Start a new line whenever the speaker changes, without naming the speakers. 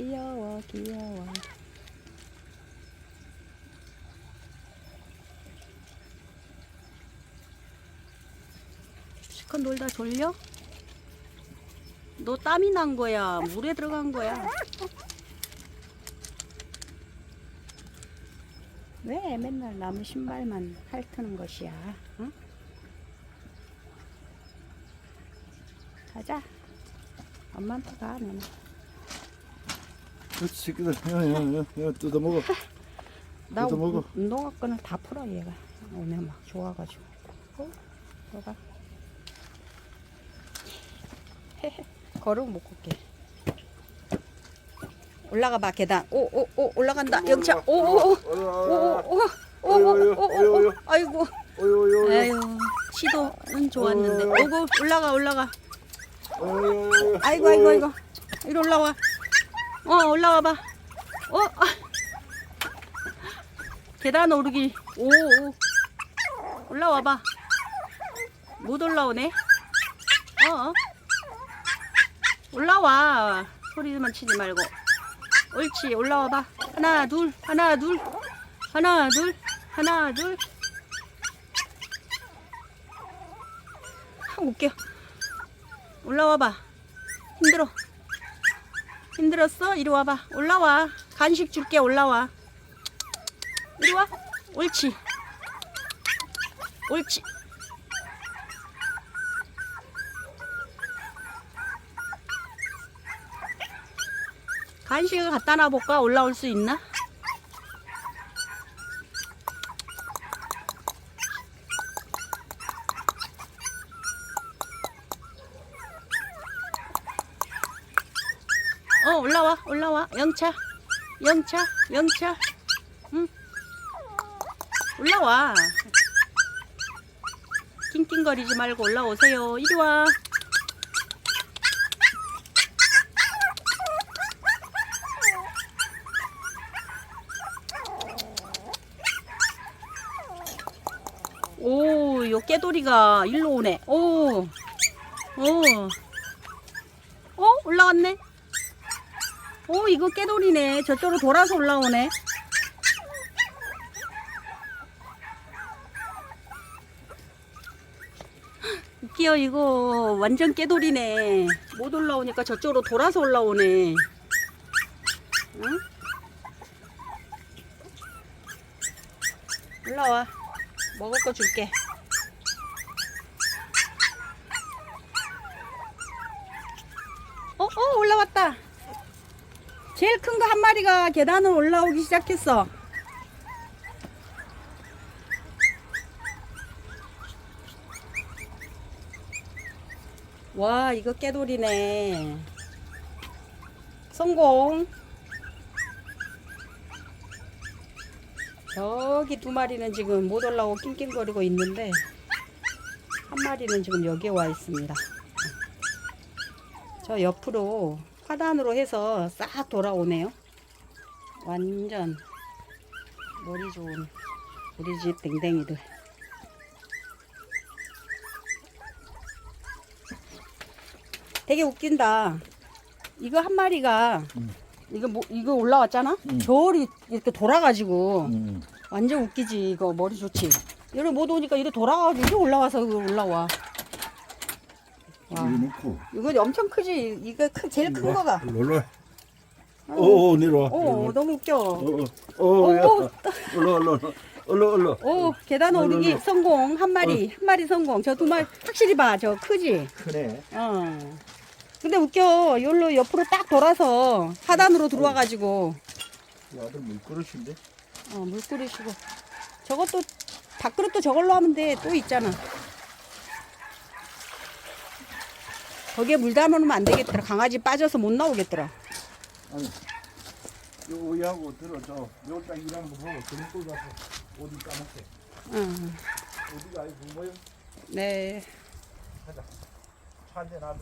귀여워 귀여워. 실컷 놀다 졸려? 너 땀이 난 거야. 물에 들어간 거야. 왜 맨날 나무 신발만 핥는 것이야? 응? 가자. 엄마한테 가 너는
새끼들 야야야 야, 뜯어먹어
나
뜯어 먹어.
운동화 끈을 다 풀어 얘가 오늘 막 좋아가지고 어? 너가 걸음 못 걷게 올라가 봐 계단 오 오 오 올라간다 영차 오오오오오오오오오 아이고
어여여여
아유 시도는 좋았는데 오고 올라가 올라가 아이고 아이고 아이고 이리 올라와 어 올라와 봐. 어? 아. 계단 오르기. 오, 오. 올라와 봐 못 올라오네. 어 올라와. 소리만 치지 말고. 옳지 올라와 봐. 하나 둘 하나 둘. 하나 둘 하나 둘. 아, 웃겨. 올라와 봐. 힘들어 힘들었어? 이리 와봐 올라와 간식 줄게 올라와 이리 와 옳지 옳지 간식을 갖다 놔볼까? 올라올 수 있나? 올라와 올라와. 영차 영차 영차. 응? 올라와. 낑낑거리지 말고 올라오세요. 이리 와. 오, 요 깨돌이가 일로 오네. 오, 오, 어, 올라왔네. 오, 이거 깨돌이네. 저쪽으로 돌아서 올라오네. 웃겨, 이거. 완전 깨돌이네. 못 올라오니까 저쪽으로 돌아서 올라오네. 응? 올라와. 먹을 거 줄게. 어, 어, 올라왔다. 제일 큰 거 한 마리가 계단을 올라오기 시작했어. 와, 이거 깨돌이네. 성공. 저기 두 마리는 지금 못 올라오고 낑낑거리고 있는데, 한 마리는 지금 여기에 와 있습니다. 저 옆으로 화단으로 해서 싹 돌아오네요. 완전 머리 좋은 우리 집 댕댕이들. 되게 웃긴다. 이거 한 마리가
음.
이거 뭐 이거 올라왔잖아.
음.
저리 이렇게 돌아가지고
응.
완전 웃기지. 이거 머리 좋지. 이리 못 오니까 이리 돌아가지고 올라와서 올라와.
이거
와,
놓고
이거 엄청 크지. 이거 큰 제일 큰 거가.
놀러 오오 내려와
어, 너무 웃겨.
오 오 야
오,
올라 올라 올라 올라
오, 계단
어,
오르기
어, 어.
성공. 한 마리, 한 마리 성공. 저 두 마리, 확실히 봐. 저 크지?
크네
어. 근데 웃겨. 여기로 옆으로 딱 돌아서 하단으로 들어와가지고,
이 아들 물그릇인데
어, 물 끓이시고. 저것도, 밥그릇도 저걸로 하면 돼. 또 있잖아. 거기에 물 담아놓으면 안 되겠더라. 강아지 빠져서 못 나오겠더라.
아니 요 오이하고 들어줘 요딱 일한 거 보고 끌고 가서 어디 까먹게
응.
어디가 아이 공모형
네.
차한대 놔둬